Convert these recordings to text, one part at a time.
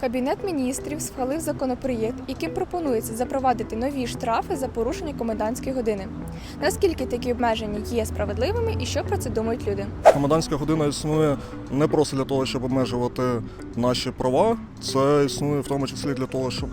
Кабінет міністрів схвалив законопроєкт, яким пропонується запровадити нові штрафи за порушення комендантської години. Наскільки такі обмеження є справедливими і що про це думають люди? Комендантська година існує не просто для того, щоб обмежувати наші права. Це існує в тому числі для того, щоб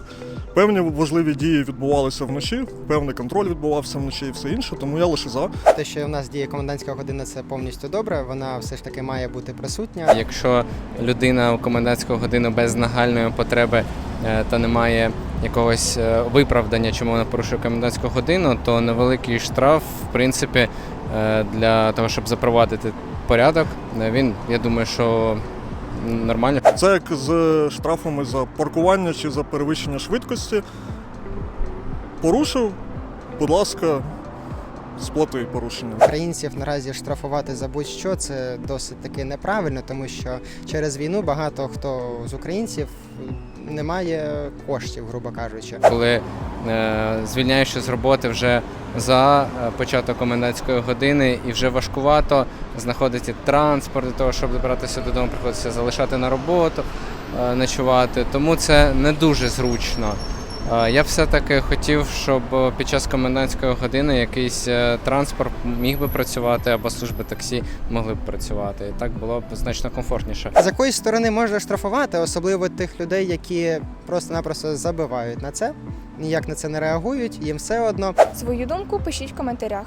певні важливі дії відбувалися вночі, певний контроль відбувався вночі і все інше. Тому я лише за. Те, що в нас діє комендантська година, це повністю добре. Вона все ж таки має бути присутня. Якщо людина у комендантську годину без нагальної потреби е, та немає якогось е, виправдання, чому вона порушує комендантську годину, то невеликий штраф, в принципі, е, для того, щоб запровадити порядок, він, я думаю, що нормально. Це як з штрафами за паркування чи за перевищення швидкості. Порушив, будь ласка, сплати порушення. Українців наразі штрафувати за будь-що це досить таки неправильно, тому що через війну багато хто з українців не має коштів, грубо кажучи. Коли е, звільняєшся з роботи вже за е, початок комендантської години і вже важкувато знаходити транспорт для того, щоб добратися додому, приходиться залишати на роботу, е, ночувати. Тому це не дуже зручно. Е, Я все-таки хотів, щоб е, під час комендантської години якийсь е, транспорт міг би працювати або служби таксі могли б працювати. І так було б значно комфортніше. З якоїсь сторони можна штрафувати, особливо тих людей, які просто-напросто забивають на це, ніяк на це не реагують, їм все одно. Свою думку пишіть в коментарях.